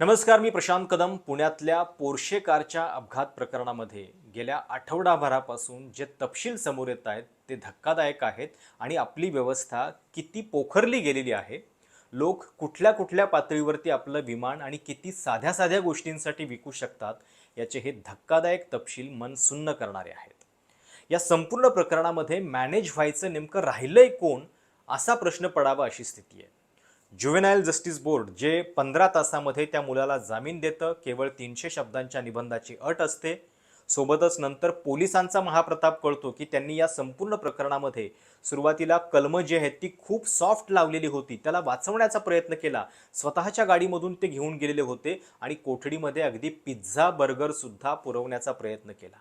नमस्कार मी प्रशांत कदम पुण्यातल्या पोर्शे कारच्या अपघात प्रकरणामध्ये. गेल्या आठवडाभरापासून जे तपशील समोर येत आहेत ते धक्कादायक आहेत आणि आपली व्यवस्था किती पोखरली गेलेली आहे. लोक कुठल्या कुठल्या पातळीवरती आपलं विमान आणि किती साध्या साध्या गोष्टींसाठी विकू शकतात याचे हे धक्कादायक तपशील मन सुन्न करणारे आहेत. या संपूर्ण प्रकरणामध्ये मॅनेज व्हायचं नेमकं राहिलंय कोण असा प्रश्न पडावा अशी स्थिती आहे. ज्युवेनाईल जस्टिस बोर्ड जे पंधरा तासामध्ये त्या मुलाला जामीन देतं केवळ तीनशे शब्दांच्या निबंधाची अट असते. सोबतच नंतर पोलिसांचा महाप्रताप कळतो की त्यांनी या संपूर्ण प्रकरणामध्ये सुरुवातीला कलमं जी आहेत ती खूप सॉफ्ट लावलेली होती. त्याला वाचवण्याचा प्रयत्न केला. स्वतःच्या गाडीमधून ते घेऊन गेलेले होते आणि कोठडीमध्ये अगदी पिझ्झा बर्गरसुद्धा पुरवण्याचा प्रयत्न केला.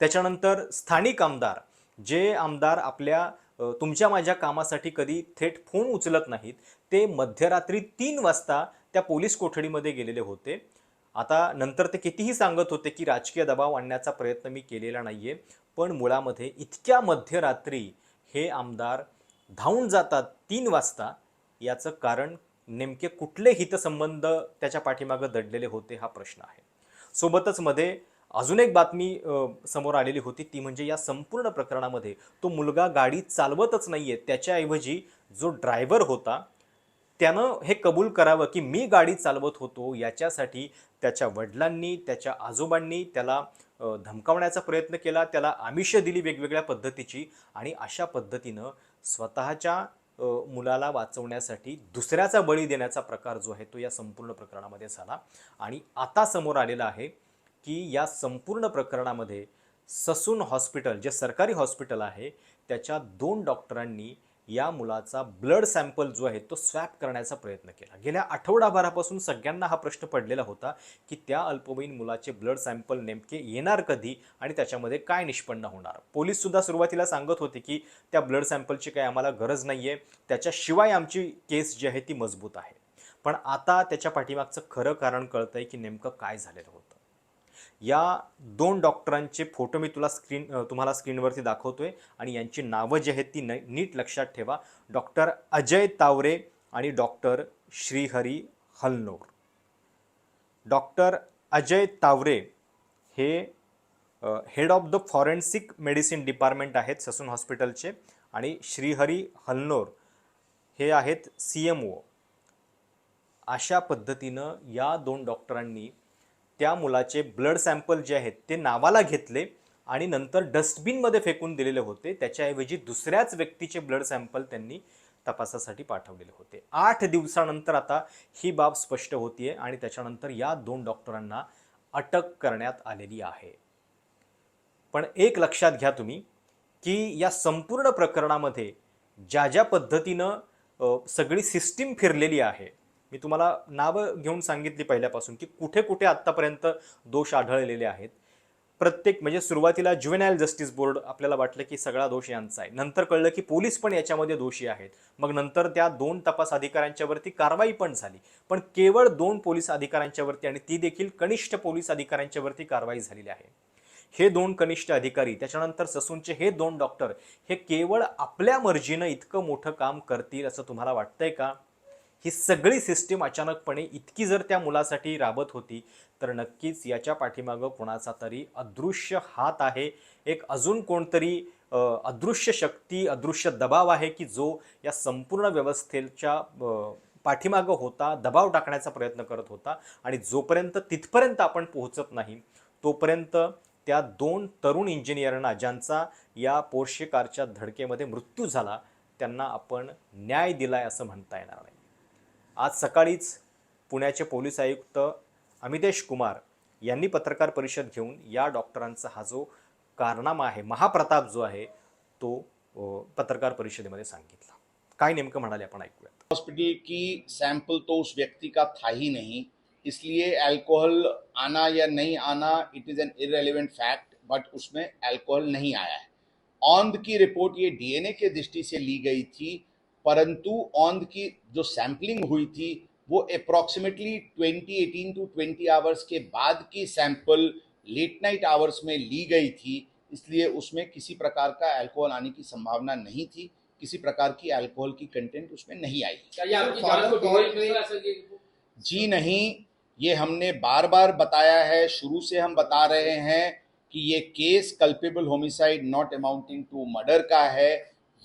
त्याच्यानंतर स्थानिक आमदार जे आमदार आपल्या तुमच्या माझ्या कामासाठी कधी थेट फोन उचलत नाहीत. ते मध्यरात्री तीन वाजता त्या पोलीस कोठडीमध्ये गेलेले होते. आता नंतर ते कितीही सांगत होते की राजकीय दबाव आणण्याचा प्रयत्न मी केलेला नाही आहे पण मुळामध्ये इतक्या मध्यरात्री हे आमदार धावून जातात तीन वाजता याचं कारण नेमके कुठले हितसंबंध त्याच्या पाठीमागं दडलेले होते हा प्रश्न आहे. सोबतच मध्ये अजून एक बातमी समोर आलेली होती ती म्हणजे या संपूर्ण प्रकरणामध्ये तो मुलगा गाडी चालवतच नाही आहे त्याच्याऐवजी जो ड्रायव्हर होता त्यानं हे कबूल करावं की मी गाडी चालवत होतो याच्यासाठी त्याच्या वडिलांनी त्याच्या आजोबांनी त्याला धमकावण्याचा प्रयत्न केला त्याला आमिष दिली वेगवेगळ्या पद्धतीची आणि अशा पद्धतीनं स्वतःच्या मुलाला वाचवण्यासाठी दुसऱ्याचा बळी देण्याचा प्रकार जो आहे तो या संपूर्ण प्रकरणामध्ये झाला. आणि आता समोर आलेला आहे की या संपूर्ण प्रकरणामध्ये ससून हॉस्पिटल जे सरकारी हॉस्पिटल आहे त्याच्या दोन डॉक्टरांनी या मुलाचा ब्लड सॅम्पल जो आहे तो स्वॅप करण्याचा प्रयत्न केला. गेल्या आठवडाभरापासून सगळ्यांना हा प्रश्न पडलेला होता की त्या अल्पवयीन मुलाचे ब्लड सॅम्पल नेमके येणार कधी आणि त्याच्यामध्ये काय निष्पन्न होणार? पोलीससुद्धा सुरुवातीला सांगत होते की त्या ब्लड सॅम्पलची काही आम्हाला गरज नाही आहे त्याच्याशिवाय आमची केस जी आहे ती मजबूत आहे. पण आता त्याच्या पाठीमागचं खरं कारण कळतंय की नेमकं काय झालेलं होतं. या दोन डॉक्टरांचे फोटो मी तुला स्क्रीन तुम्हाला स्क्रीनवरती दाखवतोय आणि यांची नावं जी आहेत ती न नीट लक्षात ठेवा. डॉक्टर अजय तावरे आणि डॉक्टर श्रीहरी हलनोर. डॉक्टर अजय तावरे हे head of the forensic medicine department आहेत ससून हॉस्पिटलचे आणि श्रीहरी हलनोर हे आहेत सी एम ओ अशा पद्धतीनं या दोन डॉक्टरांनी त्या मुलाचे ब्लड सॅम्पल जे आहेत ते नावाला घेतले आणि नंतर डस्टबिनमध्ये फेकून दिलेले होते. त्याच्याऐवजी दुसऱ्याच व्यक्तीचे ब्लड सॅम्पल त्यांनी तपासासाठी पाठवलेले होते. आठ दिवसानंतर आता ही बाब स्पष्ट होतीये आणि त्याच्यानंतर या दोन डॉक्टरांना अटक करण्यात आलेली आहे. पण एक लक्षात घ्या तुम्ही की या संपूर्ण प्रकरणामध्ये ज्या ज्या पद्धतीनं सगळी सिस्टीम फिरलेली आहे मी तुम्हाला नावं घेऊन सांगितली पहिल्यापासून की कुठे कुठे आत्तापर्यंत दोष आढळलेले आहेत. प्रत्येक म्हणजे सुरुवातीला ज्युवेनायल जस्टिस बोर्ड आपल्याला वाटलं की सगळा दोष यांचा आहे. नंतर कळलं की पोलीस पण याच्यामध्ये दोषी आहेत. मग नंतर त्या दोन तपास अधिकाऱ्यांच्यावरती कारवाई पण झाली. पण केवळ दोन पोलीस अधिकाऱ्यांच्यावरती आणि ती देखील कनिष्ठ पोलीस अधिकाऱ्यांच्यावरती कारवाई झालेली आहे. हे दोन कनिष्ठ अधिकारी त्याच्यानंतर ससूनचे हे दोन डॉक्टर हे केवळ आपल्या मर्जीनं इतकं मोठं काम करतील असं तुम्हाला वाटतंय का? ही सगळी सिस्टीम अचानकपणे इतकी जर त्या मुलासाठी राबत होती तर नक्कीच याच्या पाठीमागं कोणाचा तरी अदृश्य हात आहे. एक अजून कोणतरी अदृश्य शक्ती अदृश्य दबाव आहे की जो या संपूर्ण व्यवस्थेच्या पाठीमागं होता दबाव टाकण्याचा प्रयत्न करत होता आणि जोपर्यंत तिथपर्यंत आपण पोहोचत नाही तोपर्यंत त्या दोन तरुण इंजिनियरना ज्यांचा या पोर्शे कारच्या धडकेमध्ये मृत्यू झाला त्यांना आपण न्याय दिलाय असं म्हणता येणार नाही. आज सकाळीच पुण्याचे पोलीस आयुक्त अमितेश कुमार यांनी पत्रकार परिषद घेऊन या डॉक्टरांचा हा जो कारनामा आहे महाप्रताप जो आहे तो पत्रकार परिषदेमध्ये सांगितला. काय नेमकं म्हणाले आपण ऐकूयात. हॉस्पिटल की सैंपल तो उस व्यक्ति का था ही नहीं इसलिए अल्कोहल आना या नहीं आना it is an irrelevant fact but उसमें अल्कोहल नहीं आया है। ऑन की रिपोर्ट ये डीएनए के दृष्टि से ली गई थी परंतु औंध की जो सैंपलिंग हुई थी वो अप्रॉक्सीमेटली 2018 टू 20 आवर्स के बाद की सैंपल लेट नाइट आवर्स में ली गई थी इसलिए उसमें किसी प्रकार का अल्कोहल आने की संभावना नहीं थी किसी प्रकार की अल्कोहल की कंटेंट उसमें नहीं आई जी नहीं ये हमने बार बार बताया है शुरू से हम बता रहे हैं कि ये case culpable homicide not amounting to murder का है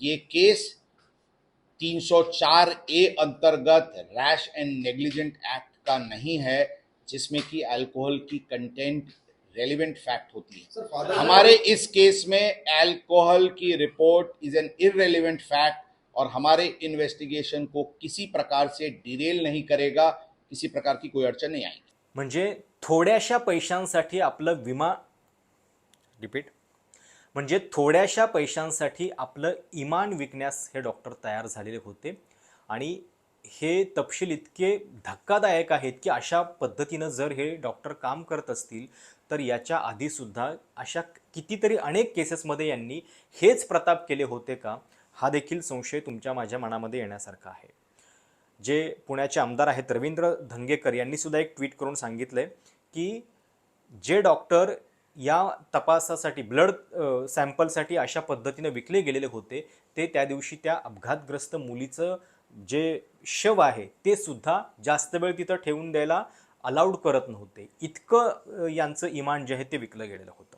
ये केस 304 ए अंतर्गत रैश एंड नेग्लिजेंट एक्ट का नहीं है जिसमें कि अल्कोहल की कंटेंट रेलिवेंट फैक्ट होती है। हमारे इस केस में अल्कोहल की report is an irrelevant fact और हमारे इन्वेस्टिगेशन को किसी प्रकार से डिरेल नहीं करेगा किसी प्रकार की कोई अड़चन नहीं आएगी। म्हणजे थोड्याशा पैशांसाठी आपलं विमा रिपीट. म्हणजे थोड्याशा पैशांसाठी आपलं इमान विकण्यास हे डॉक्टर तयार झालेले होते. आणि हे तपशील इतके धक्कादायक आहेत की अशा पद्धतीनं जर हे डॉक्टर काम करत असतील तर याच्या आधीसुद्धा अशा कितीतरी अनेक केसेसमध्ये यांनी हेच प्रताप केले होते का? हा देखील संशय तुमच्या माझ्या मनामध्ये येण्यासारखा आहे. जे पुण्याचे आमदार आहेत रवींद्र धंगेकर यांनीसुद्धा एक ट्विट करून सांगितलंय की जे डॉक्टर या तपासासाठी ब्लड सॅम्पलसाठी अशा पद्धतीने विकले गेलेले होते. ते त्या दिवशी त्या अपघातग्रस्त मुलीचं जे शव आहे ते सुद्धा जास्त वेळ तिथं ठेवून द्यायला अलाउड करत नव्हते. इतकं यांचं इमान जे आहे ते विकलं गेलेलं होतं.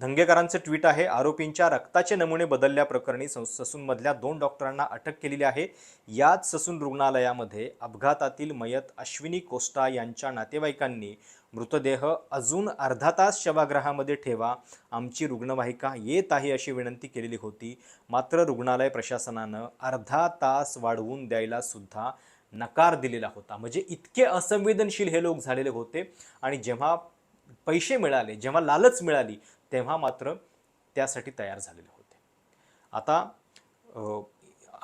धंगेकरांचं ट्विट आहे आरोपींच्या रक्ताचे नमुने बदलल्याप्रकरणी ससूनमधल्या दोन डॉक्टरांना अटक केलेली आहे. याच ससून रुग्णालयामध्ये अपघातातील मयत अश्विनी कोस्टा यांच्या नातेवाईकांनी मृतदेह अजून अर्धा तास शवागृहामध्ये ठेवा. आमची रुग्णवाहिका येत आहे अशी विनंती केलेली होती. मात्र रुग्णालय प्रशासनानं अर्धा तास वाढवून द्यायला सुद्धा नकार दिलेला होता. म्हणजे इतके असंवेदनशील हे लोक झालेले होते आणि जेव्हा पैसे मिळाले जेव्हा लालच मिळाली तेव्हा मात्र त्यासाठी तयार झालेले होते. आता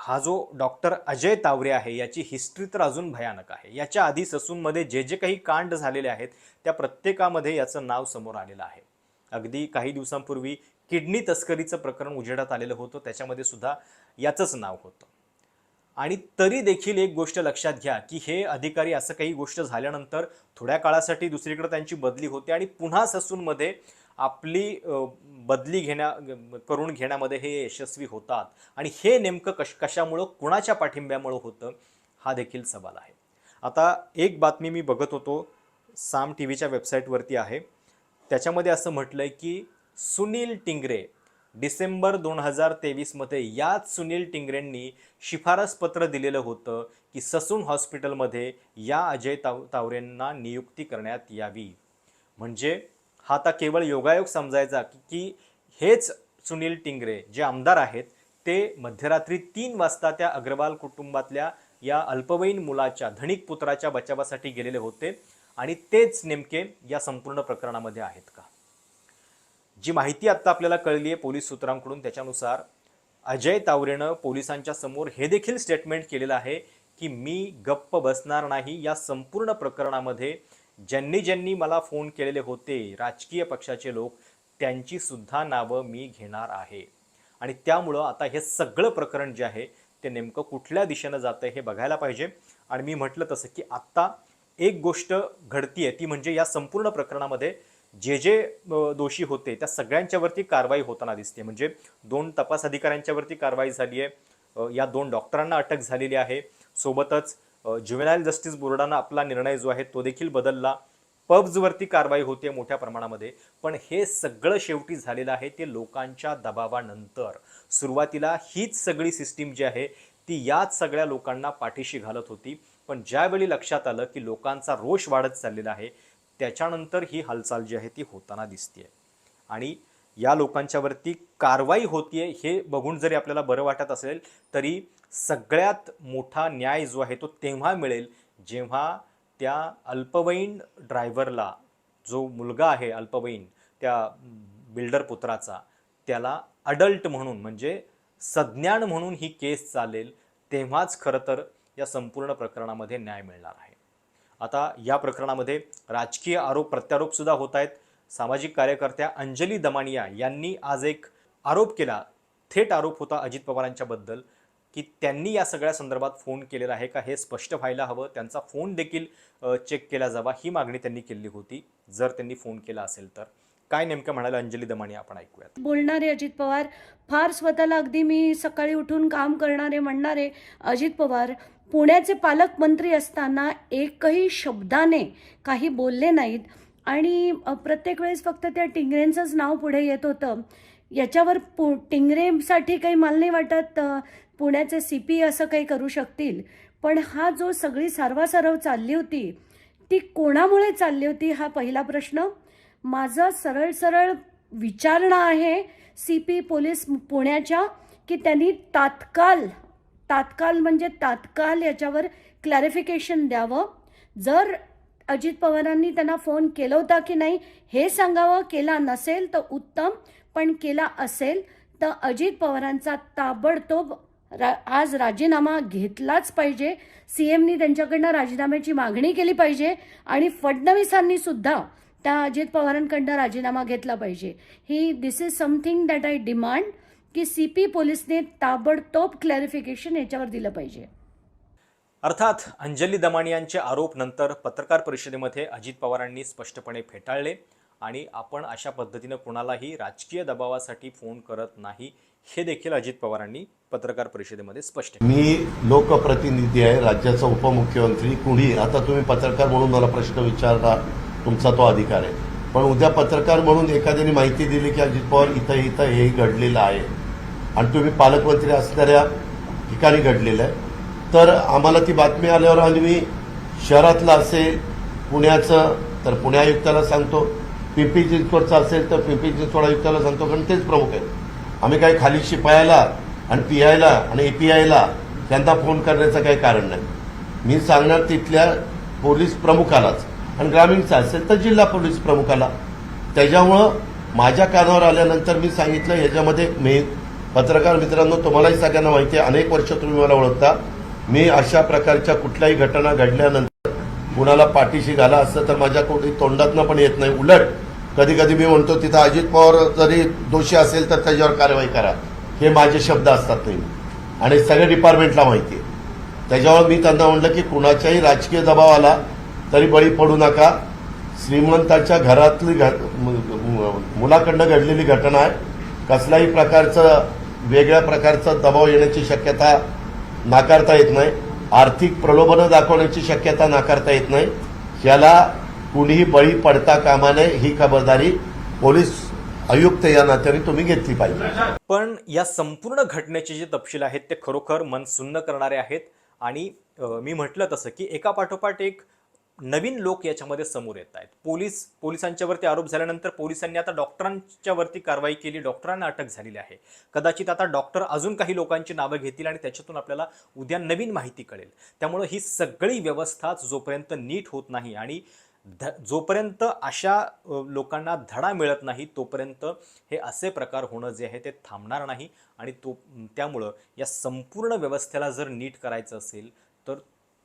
हा जो डॉक्टर अजय तावरे आहे याची हिस्ट्री तर अजून भयानक आहे. याच्या आधी ससूनमध्ये जे जे काही कांड झालेले आहेत त्या प्रत्येकामध्ये याचं नाव समोर आलेलं आहे. अगदी काही दिवसांपूर्वी किडनी तस्करीचं प्रकरण उजेडात आलेलं होतं त्याच्यामध्ये सुद्धा याचंच नाव होतं. आणि तरी देखील एक गोष्ट लक्षात घ्या की हे अधिकारी असं काही गोष्ट झाल्यानंतर थोड्या काळासाठी दुसरीकडे त्यांची बदली होते आणि पुन्हा ससूनमध्ये आपली बदली घेण्या करून घेण्यामध्ये हे यशस्वी होतात. आणि हे नेमकं कश कशामुळं कुणाच्या पाठिंब्यामुळं होतं हा देखील सवाल आहे. आता एक बातमी मी बघत होतो साम टी व्हीच्या वेबसाईटवरती आहे. त्याच्यामध्ये असं म्हटलं आहे की सुनील टिंगरे डिसेंबर दोन हजार तेवीसमध्ये याच सुनील टिंगरेंनी शिफारस पत्र दिलेलं होतं की ससून हॉस्पिटलमध्ये या अजय ताव तावरेंना नियुक्ती करण्यात यावी. म्हणजे हा आता केवळ योगायोग समजायचा की की हेच सुनील टिंगरे जे आमदार आहेत ते मध्यरात्री तीन वाजता त्या अग्रवाल कुटुंबातल्या या अल्पवयीन मुलाच्या धनिक पुत्राच्या बचावासाठी गेलेले होते. आणि तेच नेमके या संपूर्ण प्रकरणामध्ये आहेत का? जी माहिती आत्ता आपल्याला कळली आहे पोलीस सूत्रांकडून त्याच्यानुसार अजय तावरेनं पोलिसांच्या समोर हे देखील स्टेटमेंट केलेलं आहे की मी गप्प बसणार नाही या संपूर्ण प्रकरणामध्ये ज्यांनी ज्यांनी मला फोन केलेले होते राजकीय पक्षाचे लोक त्यांची सुद्धा नावं मी घेणार आहे. आणि त्यामुळं आता हे सगळं प्रकरण जे आहे ते नेमकं कुठल्या दिशेनं जातं हे बघायला पाहिजे. आणि मी म्हटलं तसं की आत्ता एक गोष्ट घडतीये ती म्हणजे या संपूर्ण प्रकरणामध्ये जे जे दोषी होते त्या सगळ्यांच्यावरती कारवाई होताना दिसते म्हणजे दोन तपास अधिकाऱ्यांच्यावरती कारवाई झाली आहे या दोन डॉक्टरांना अटक झालेली आहे. सोबतच ज्युवेनाईल जस्टिस बोर्डानं आपला निर्णय जो आहे तो देखील बदलला. पब्जवरती कारवाई होते मोठ्या प्रमाणामध्ये पण हे सगळं शेवटी झालेलं आहे ते लोकांच्या दबावानंतर. सुरुवातीला हीच सगळी सिस्टीम जी आहे ती याच सगळ्या लोकांना पाठीशी घालत होती. पण ज्यावेळी लक्षात आलं की लोकांचा रोष वाढत चाललेला आहे त्याच्यानंतर ही हालचाल जी आहे ती होताना दिसते आणि या लोकांच्यावरती कारवाई होतीये हे बघून जरी आपल्याला बरं वाटत असेल तरी सगळ्यात मोठा न्याय जो आहे तो तेव्हा मिळेल जेव्हा त्या अल्पवयीन ड्रायव्हरला जो मुलगा आहे अल्पवयीन त्या बिल्डर पुत्राचा त्याला अडल्ट म्हणून म्हणजे सज्ञान म्हणून ही केस चालेल तेव्हाच खरं तर या संपूर्ण प्रकरणामध्ये न्याय मिळणार आहे. आता या प्रकरणामध्ये राजकीय आरोप प्रत्यारोपसुद्धा होत आहेत. सामाजिक कार्यकर्त्या अंजली दमानिया यांनी आज एक आरोप केला. थेट आरोप होता अजित पवारांच्याबद्दल. की त्यांनी या सगळ्या संदर्भात फोन केलेला आहे का हे स्पष्ट व्हायला हवं. त्यांचा फोन देखील चेक केला जावा. ही मागणी त्यांनी केली होती. जर त्यांनी फोन केला असेल तर. काय नेमकं म्हणाला अंजली दमाणी आपण ऐकूयात. बोलणारे अजित पवार फार स्वतःला अगदी मी सकाळी उठून काम करणारे म्हणणारे अजित पवार पुण्याचे पालकमंत्री असताना एकही शब्दाने काही बोलले नाहीत आणि प्रत्येक वेळेस फक्त त्या टिंगरेंचंच नाव पुढे येत होतं. याच्यावर पु टिंगरेसाठी काही मला नाही वाटत पुण्याचे सी पी असं काही करू शकतील. पण हा जो सगळी सारवासारव चालली होती ती कोणामुळे चालली होती हा पहिला प्रश्न? माझं सरळ सरळ विचारणा आहे सी पी पोलीस पुण्याच्या की त्यांनी तात्काळ तात्काळ म्हणजे तात्काळ याच्यावर क्लॅरिफिकेशन द्यावं. जर अजित पवारांनी त्यांना फोन केला होता की नाही हे सांगावं. केला नसेल तर उत्तम पण केला असेल तर अजित पवारांचा ताबडतोब रा आज राजीनामा घेतलाच पाहिजे. सी एमनी त्यांच्याकडनं राजीनाम्याची मागणी केली पाहिजे आणि फडणवीसांनी सुद्धा त्या अजित पवारांकडनं राजीनामा घेतला पाहिजे. ही this is something that I demand की सी पी पोलिसने ताबडतोब क्लॅरिफिकेशन याच्यावर दिलं पाहिजे. अर्थात अंजली दमाणी यांचे आरोप नंतर पत्रकार परिषदेमध्ये अजित पवारांनी स्पष्टपणे फेटाळले. आणि आपण अशा पद्धतीनं कुणालाही राजकीय दबावासाठी फोन करत नाही हे देखील अजित पवारांनी पत्रकार परिषदेमध्ये स्पष्ट मी लोकप्रतिनिधी आहे राज्याचा उपमुख्यमंत्री कुणी आता तुम्ही पत्रकार म्हणून मला प्रश्न विचारला तुमचा तो अधिकार आहे. पण उद्या पत्रकार म्हणून एखाद्याने माहिती दिली की अजित पवार इथं इथं हेही घडलेलं आहे. आणि तुम्ही पालकमंत्री असणाऱ्या ठिकाणी घडलेलं आहे. तर आम्हाला ती बातमी आल्यावर आणि मी शहरातलं असेल पुण्याचं तर पुणे आयुक्ताला सांगतो. पिंपरी चिंचवडचं असेल तर पिंपरी चिंचवड आयुक्ताला सांगतो कारण तेच प्रमुख आहेत. आम्ही काही खाली शिपायाला आणि पी आयला आणि ए पी आयला त्यांना फोन करण्याचं काही कारण नाही. मी सांगणार तिथल्या पोलीस प्रमुखालाच. आणि ग्रामीणचा असेल तर जिल्हा पोलीस प्रमुखाला. त्याच्यामुळं माझ्या कानावर आल्यानंतर मी सांगितलं ह्याच्यामध्ये मी पत्रकार मित्रांनो तुम्हालाही सगळ्यांना माहिती आहे अनेक वर्ष तुम्ही मला ओळखता. मी अशा प्रकारच्या कुठल्याही घटना घडल्यानंतर कुणाला पाठीशी घाला असतं तर माझ्या कोणी तोंडातनं पण येत नाही. उलट कधी कधी मी म्हणतो तिथं अजित पवार जरी दोषी असेल तर त्याच्यावर कारवाई करा. हे माझे शब्द असतात नेहमी. आणि सगळ्या डिपार्टमेंटला माहिती आहे. त्याच्यावर मी त्यांना म्हणलं की कुणाच्याही राजकीय दबाव आला तरी बळी पडू नका. श्रीमंताच्या घरातली घ- मुलाकडनं घडलेली घटना आहे. कसल्याही प्रकारचं वेगळ्या प्रकारचा दबाव येण्याची शक्यता नाकारता येत नाही. आर्थिक प्रलोभनं दाखवण्याची शक्यता नाकारता येत नाही. याला कुणीही बळी पडता कामा नये ही खबरदारी पोलीस आयुक्त या नात्याने तुम्ही घेतली पाहिजे. पण या संपूर्ण घटनेचे जे तपशील आहेत ते खरोखर मन सुन्न करणारे आहेत. आणि मी म्हटलं तसं की एका पाठोपाठ एक नवीन लोक याच्यामध्ये समोर येत आहेत. पोलीस पोलिसांच्यावरती आरोप झाल्यानंतर पोलिसांनी आता डॉक्टरांच्यावरती कारवाई केली. डॉक्टरांना अटक झालेली आहे. कदाचित आता डॉक्टर अजून काही लोकांची नावं घेतील आणि त्याच्यातून आपल्याला उद्या नवीन माहिती कळेल. त्यामुळं ही सगळी व्यवस्था जोपर्यंत नीट होत नाही आणि ध जोपर्यंत अशा लोकांना धडा मिळत नाही तोपर्यंत हे असे प्रकार होणं जे आहे ते थांबणार नाही आणि तो त्यामुळं या संपूर्ण व्यवस्थेला जर नीट करायचं असेल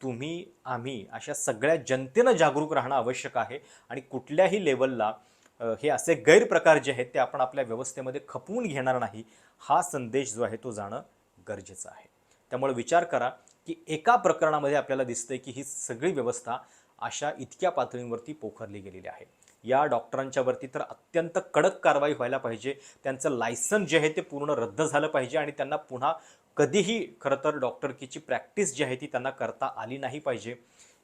तुम्ही आम्ही अशा सगळ्या जनतेनं जागरूक राहणं आवश्यक आहे. आणि कुठल्याही लेवलला हे असे गैरप्रकार जे आहेत ते आपण आपल्या व्यवस्थेमध्ये खपवून घेणार नाही हा संदेश जो आहे तो जाणं गरजेचं आहे. त्यामुळे विचार करा की एका प्रकरणामध्ये आपल्याला दिसतंय की ही सगळी व्यवस्था अशा इतक्या पातळींवरती पोखरली गेलेली आहे. या डॉक्टरांच्यावरती तर अत्यंत कडक कारवाई व्हायला पाहिजे. त्यांचं लायसन जे आहे ते पूर्ण रद्द झालं पाहिजे आणि त्यांना पुन्हा कधीही खरं तर डॉक्टरकीची प्रॅक्टिस जी आहे ती त्यांना करता आली नाही पाहिजे.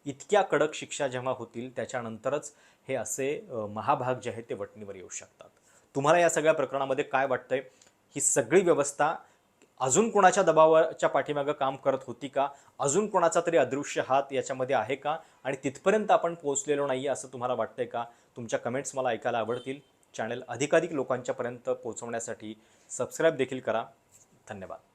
इतक्या कडक शिक्षा जेव्हा होतील त्याच्यानंतरच हे असे महाभाग जे आहेत ते वटणीवर येऊ शकतात. तुम्हाला या सगळ्या प्रकरणामध्ये काय वाटतंय? ही सगळी व्यवस्था अजून कोणाच्या दबावाच्या पाठीमागं काम करत होती का? अजून कोणाचा तरी अदृश्य हात याच्यामध्ये आहे का? आणि तिथपर्यंत आपण पोहोचलेलो नाही असं तुम्हाला वाटतंय का? तुमच्या कमेंट्स मला ऐकायला आवडतील. चॅनल अधिकाधिक लोकांच्यापर्यंत पोहोचवण्यासाठी सबस्क्राईब देखील करा. धन्यवाद.